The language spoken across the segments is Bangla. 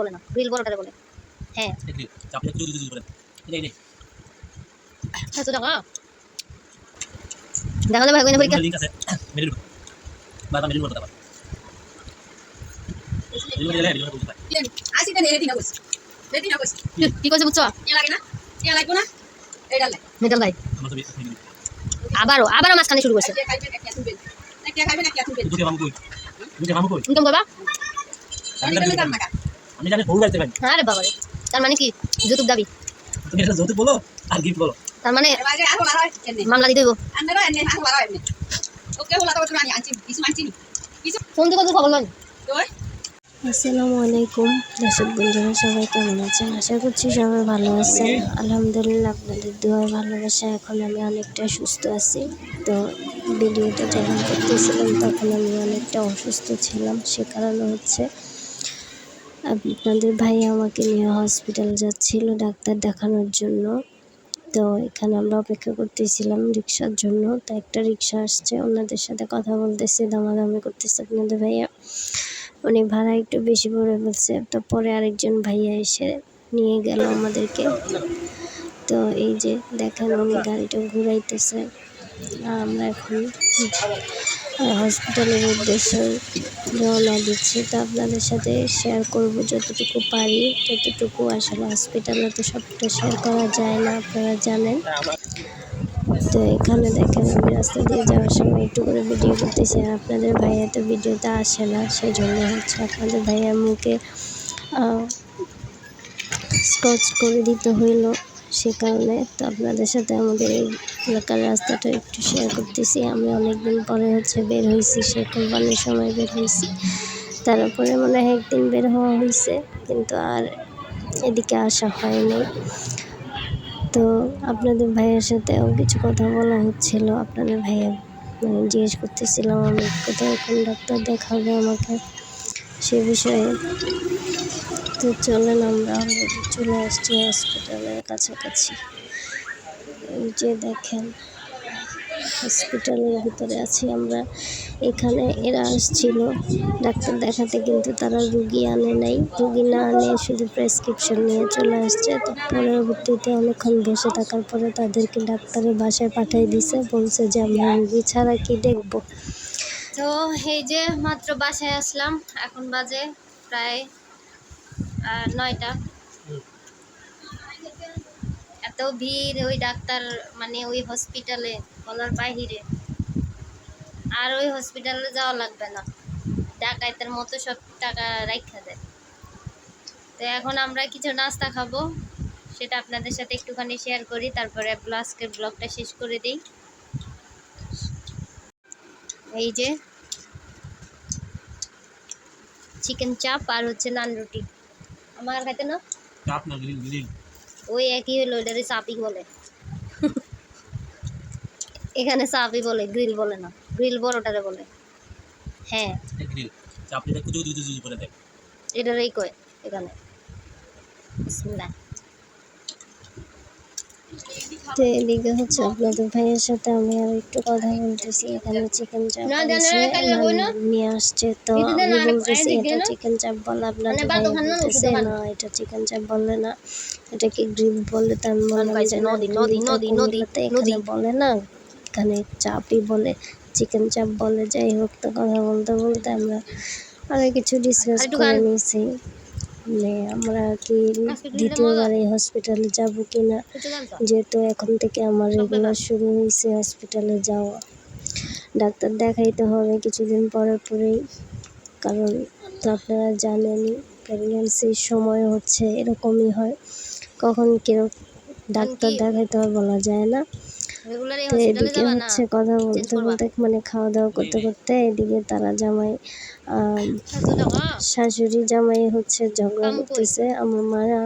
বলে না গ্রিল বলে। হ্যাঁ। করে এই নে এত দেখা। যাবে ভাই পরীক্ষা। লিংক আছে মেরে দিবো। বাবা মেরে দিবো কথা মেরে দিলে মেরে দিবো পাই আসি তো রেডি না বস। রেডি না বস। কি? করছে বুঝছ? এ লাগে না? এ লাগবে না? এইটা লাগে মেটাল ভাই আবারও আবারও মাঝখানে শুরু করছে। কে খাইবে না কে মামু কই? মামু কই? আমি আমি জানি বউ গাইতে পারি আরে বাবা তার মানে কি? যৌতুক দাবি। তুমি এটা যৌতুক বলো আর গিফট বলো। তার মানে হয় মামলা হয় তো আনছি কিছু ফোন দিয়ে কত খবর নয় আসসালামু আলাইকুম। দর্শক বন্ধুরা সবাই কেমন আছেন? আশা করছি সবাই ভালো আছেন। আলহামদুলিল্লাহ আপনাদের দোয়ার ভালোবাসা এখন আমি অনেকটা সুস্থ আছি। তো ভিডিওটা যখন করতেছিলাম তখন আমি অনেকটা অসুস্থ ছিলাম। সে কারণে হচ্ছে আপনাদের ভাই আমাকে নিয়ে হসপিটাল যাচ্ছিল ডাক্তার দেখানোর জন্য। তো এখানে আমরা অপেক্ষা করতেছিলাম রিক্সার জন্য। তো একটা রিক্সা আসছে, ওনাদের সাথে কথা বলতেছে, দামাদামি করতেছে আপনাদের ভাইয়া। উনি ভাড়া একটু বেশি পড়ে বলছে। তো পরে আরেকজন ভাইয়া এসে নিয়ে গেল আমাদেরকে। তো এই যে দেখেন উনি গাড়িটা ঘুরাইতেছে। আমরা এখন হসপিটালের উদ্দেশ্যে রওনা দিচ্ছি। তো আপনাদের সাথে শেয়ার করব যতটুকু পারি, ততটুকু। আসলে হসপিটালে তো সবটা শেয়ার করা যায় না, আপনারা জানেন। তো এখানে দেখেন, আমি রাস্তা দিয়ে যাওয়ার সময় একটু করে ভিডিও করতেছি আর আপনাদের ভাইয়া তো ভিডিওতে আসে না সেই জন্য হচ্ছে আপনাদের ভাইয়ার মুখে স্কচ করে দিতে হইল। সে কারণে তো আপনাদের সাথে আমাদের এই এলাকার রাস্তাটা একটু শেয়ার করতেছি। আমি অনেকদিন পরে হচ্ছে বের হয়েছি সে কোরবানির সময় বের হয়েছি তারপরে মনে হয় একদিন বের হওয়া হয়েছে কিন্তু আর এদিকে আসা হয়নি। তো আপনাদের ভাইয়ের সাথেও কিছু কথা বলা হচ্ছিল, আপনাদের ভাইয়া মানে জিজ্ঞেস করতেছিলাম, আমি কোথায় কোন ডাক্তার দেখাবে আমাকে সে বিষয়ে। তো চলেন আমরা চলে আসছি হসপিটালের কাছাকাছি। এই যে দেখেন হসপিটালের ভিতরে আছি আমরা। এখানে এরা আসছিল, ডাক্তার দেখাতে কিন্তু তারা রুগী আনে নাই। রুগী না আনে শুধু প্রেসক্রিপশন নিয়ে চলে আসছে। তো পরবর্তীতে অনেকক্ষণ বসে থাকার পরে তাদেরকে ডাক্তারের বাসায় পাঠিয়ে দিছে। বলছে যে, আমরা রুগী ছাড়া কি দেখব? তো এই যে মাত্র বাসায় আসলাম। এখন বাজে প্রায় নয়টা। এত ভিড় ওই ডাক্তার মানে ওই হসপিটালে বলার বাহিরে। আর ওই হসপিটালে যাওয়া লাগবে না। ডাকাইতের মতো সব টাকা রাখা দেয়। তো এখন আমরা কিছু নাস্তা খাব, সেটা আপনাদের সাথে একটুখানি শেয়ার করি, তারপরে আজকের ব্লগটা শেষ করে দিই। এই যে চিকেন চাপ আর হচ্ছে নান রুটি। আমার খাইতে না? চাপ না গ্রিল গ্রিল ওই একই হলো ওটারে চাপই বলে। এখানে চাপই বলে গ্রিল বলে না। গ্রিল বড়টারে বলে। হ্যাঁ। গ্রিল দেখ। এটারই কয় এখানে। বিসমিল্লাহ। তো এদিকে হচ্ছে আপনাদের ভাইয়ের সাথে আমি আর একটু কথা বলতেছি। এখানে চিকেন চাপ নিয়ে আসছে তো আমি বলতেছি এটা চিকেন চাপ বলে আপনাদের মানে ভাই বলতেছে না এটা চিকেন চাপ বলে না এটা কি গ্রিল বলে তো আমি বললাম পাইছে, যে নদী, নদী, নদী, নদী, নদী। বলে না এখানে চাপই বলে চিকেন চাপ বলে যাই হোক তো কথা বলতে বলতে আমরা আরও কিছু ডিসকাস করে নিয়েছি। মানে আমরা কি দ্বিতীয়বার এই হসপিটালে যাব কিছু জানতো? যেহেতু এখন থেকে আমার রেগুলার শুরু হয়েছে হসপিটালে যাওয়া। ডাক্তার দেখাইতে হবে কিছুদিন পরে পরেই। কারণ তো আপনারা জানেনই প্রেগনেন্সির সময় হচ্ছে এরকমই হয়। কখন কীরকম ডাক্তার দেখাইতে হয় বলা যায় না। তো এদিকে হচ্ছে কথা বলতে বলতে মানে খাওয়া দাওয়া করতে করতে এদিকে তারা জামাই শাশুড়ি জামাই হচ্ছে ঝগড়া করতেছে। আমার মারা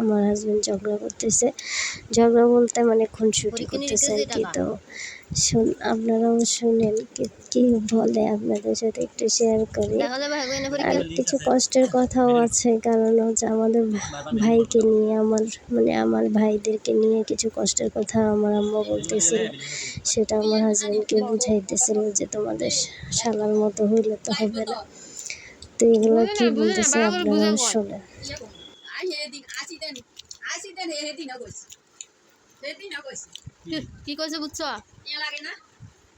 আমার হাজবেন্ড ঝগড়া করতেছে। ঝগড়া বলতে মানে খুনসুটি করতেছে আর কি তো। শুন আপনারাও শুনেন কি কি বলে আপনাদের সাথে একটু শেয়ার করি হ্যাঁ আর কিছু কষ্টের কথাও আছে কারণ হচ্ছে আমাদের ভাইকে নিয়ে আমার মানে আমার ভাইদেরকে নিয়ে কিছু কষ্টের কথা আমার আম্মা বলতেছিল সেটা আমার হাজব্যান্ডকে বুঝাইতেছিল যে তোমাদের শালার মতো হইলে তো হবে না তো এগুলো কি বলতেছে আপনারা শোনেন কি কইছে বুঝছ টিয়া লাগে না?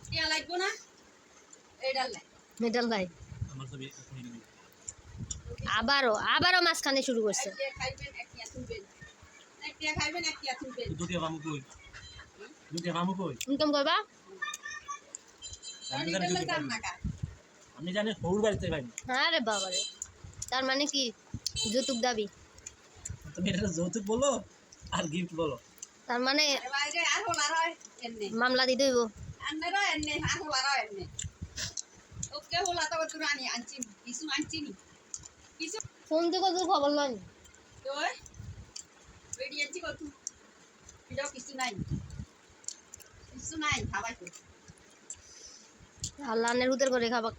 টিয়া লাগবো না? এইডাল লাই মেডাল ভাই আমার ছবি এখনই নিবি আবারও আবারও মাঝখানে শুরু করছে। ইনকাম করবা আমি জানি হৌর বাড়িতে হ্যাঁ রে বাবা রে তার মানে কি? যৌতুক দাবি। তুমি এটা যৌতুক বলো আর গিফট বলো। তার মানে মামলা তো নি। কিছু ফোন কত খবর তো কত? কিছু নাই। আল্লাহ উদের করে খাবা